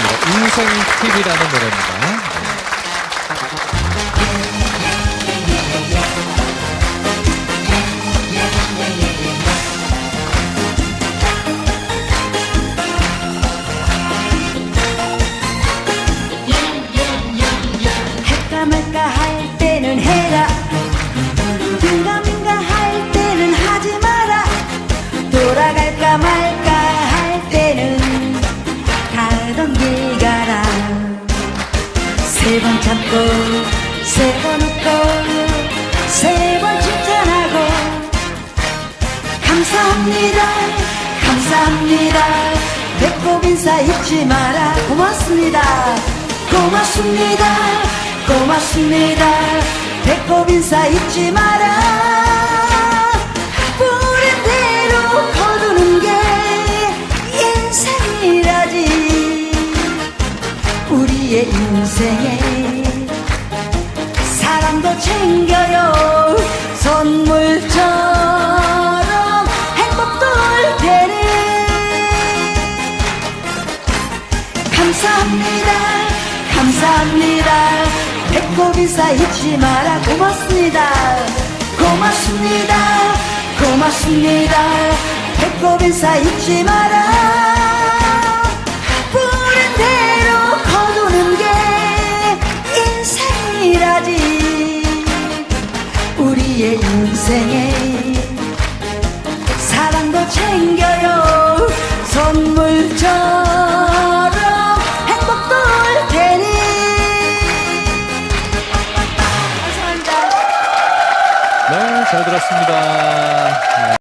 그렇습니다. 인생 TV라는 노래입니다. 말까 세 번 참고 세 번 웃고 세 번 칭찬하고. 감사합니다 감사합니다. 배꼽 인사 잊지 마라. 고맙습니다 고맙습니다 고맙습니다. 배꼽 인사 잊지 마라 우리의 인생에 사랑도 챙겨요. 선물처럼 행복도 올 테니. 감사합니다. 감사합니다. 배꼽 인사 잊지 마라. 고맙습니다. 고맙습니다. 고맙습니다. 배꼽 인사 잊지 마라 우리의 인생에 사랑도 챙겨요. 선물처럼 행복도 올 테니. 감사합니다. 네, 잘 들었습니다.